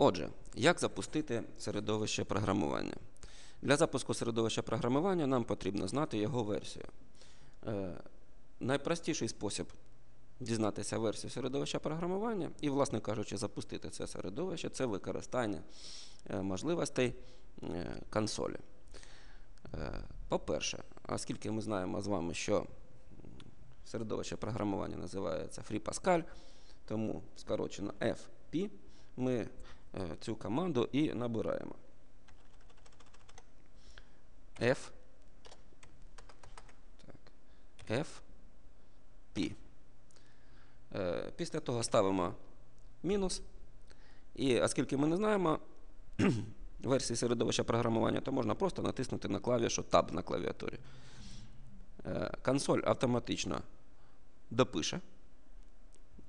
Отже, як запустити середовище програмування? Для запуску середовища програмування нам потрібно знати його версію. Е, найпростіший спосіб дізнатися версію середовища програмування і, власне кажучи, запустити це середовище це використання е, можливостей е, консолі. Е, По-перше, оскільки ми знаємо з вами, що середовище програмування називається FreePascal, тому скорочено FP, ми цю команду і набираємо. F так, FP. Е, Після того ставимо мінус. І оскільки ми не знаємо версії середовища програмування, то можна просто натиснути на клавішу Tab на клавіатурі. Е, Консоль автоматично допише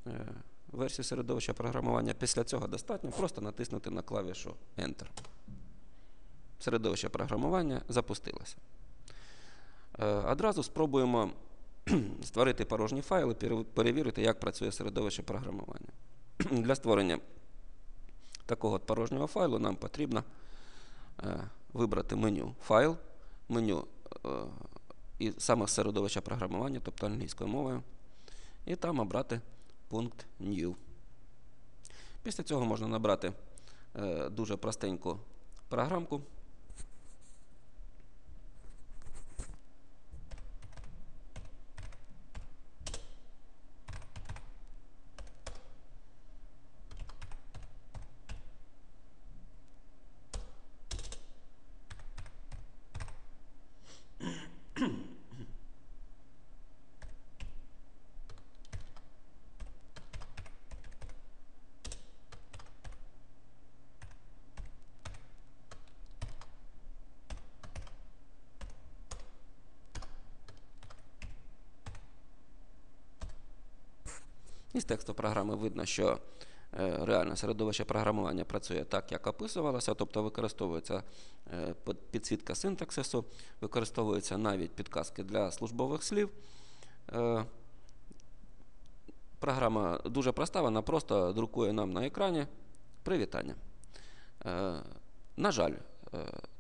е, версію середовища програмування. Після цього достатньо просто натиснути на клавішу Enter. Середовище програмування запустилося. Е, Одразу спробуємо створити порожній файл і перевірити, як працює середовище програмування. Для створення такого порожнього файлу нам потрібно е, вибрати меню Файл, меню е, і саме середовище програмування, тобто англійською мовою, і там обрати пункт New. Після цього можна набрати е, дуже простеньку програмку. Із тексту програми видно, що е, реальне середовище програмування працює так, як описувалося, тобто використовується е, підсвітка синтаксису, використовуються навіть підказки для службових слів. Е, Програма дуже проста, вона просто друкує нам на екрані привітання. На жаль,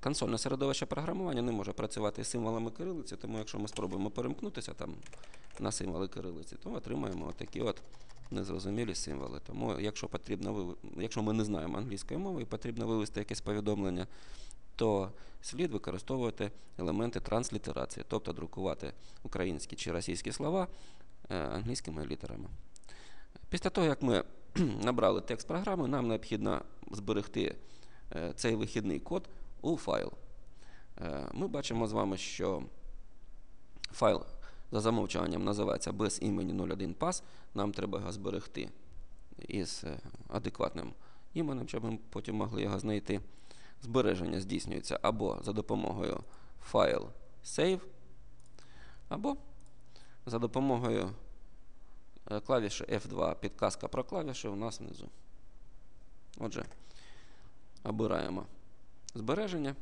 консольне середовище програмування не може працювати з символами кирилиці, тому якщо ми спробуємо перемкнутися там на символи кирилиці, то отримаємо такі от незрозумілі символи. Тому, якщо потрібно якщо ми не знаємо англійської мови і потрібно вивести якесь повідомлення, то слід використовувати елементи транслітерації, тобто друкувати українські чи російські слова е, англійськими літерами. Після того, як ми набрали текст програми, нам необхідно зберегти е, цей вихідний код у файл. Е, Ми бачимо з вами, що файл за замовчуванням називається без імені 01 pass. Нам треба його зберегти із е, адекватним іменем, щоб ми потім могли його знайти. Збереження здійснюється або за допомогою файл save, або за допомогою е, клавіші F2 підказка про клавіші у нас внизу. Отже, обираємо збереження.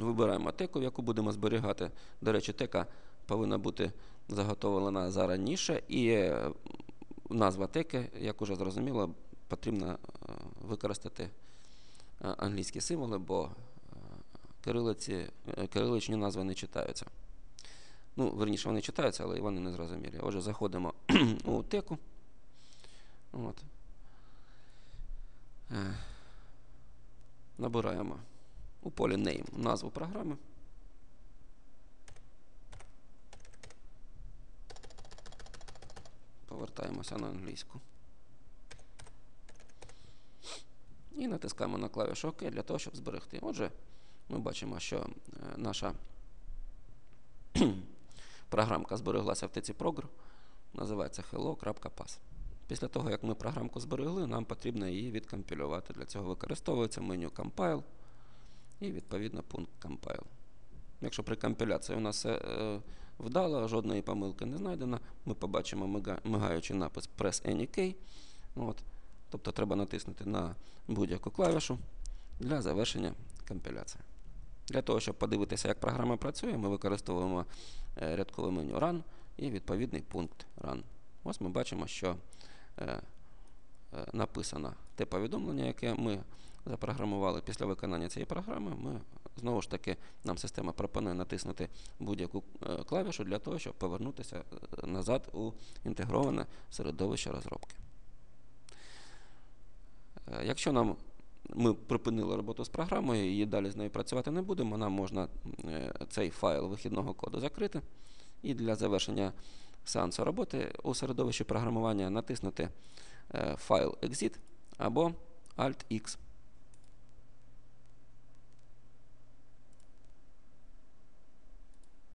Вибираємо теку, яку будемо зберігати. До речі, тека повинна бути заготовлена зараніше, і е, назва теки, як уже зрозуміло, потрібно е, використати е, англійські символи, бо кирилиці, кириличні назви не читаються. Ну, верніше, вони читаються, але вони не зрозумілі. Отже, заходимо у теку. От. Набираємо у полі Name назву програми. Повертаємося на англійську. І натискаємо на клавішу ОК для того, щоб зберегти. Отже, ми бачимо, що е, наша програмка збереглася в ТЦ Progr, називається hello.pass. Після того, як ми програмку зберегли, нам потрібно її відкомпілювати. Для цього використовується меню Compile і відповідно пункт Compile. Якщо при компіляції у нас все е, вдало, жодної помилки не знайдено, ми побачимо мига- мигаючий напис Press Any Key. От. Тобто треба натиснути на будь-яку клавішу для завершення компіляції. Для того, щоб подивитися, як програма працює, ми використовуємо е, рядкове меню Run і відповідний пункт Run. Ось ми бачимо, що е, е, написано те повідомлення, яке ми запрограмували після виконання цієї програми, ми знову ж таки нам система пропонує натиснути будь-яку е, клавішу для того, щоб повернутися е, назад у інтегроване середовище розробки. Е, Якщо нам ми припинили роботу з програмою і далі з нею працювати не будемо, нам можна цей файл вихідного коду закрити і для завершення сеансу роботи у середовищі програмування натиснути файл exit або Alt-X.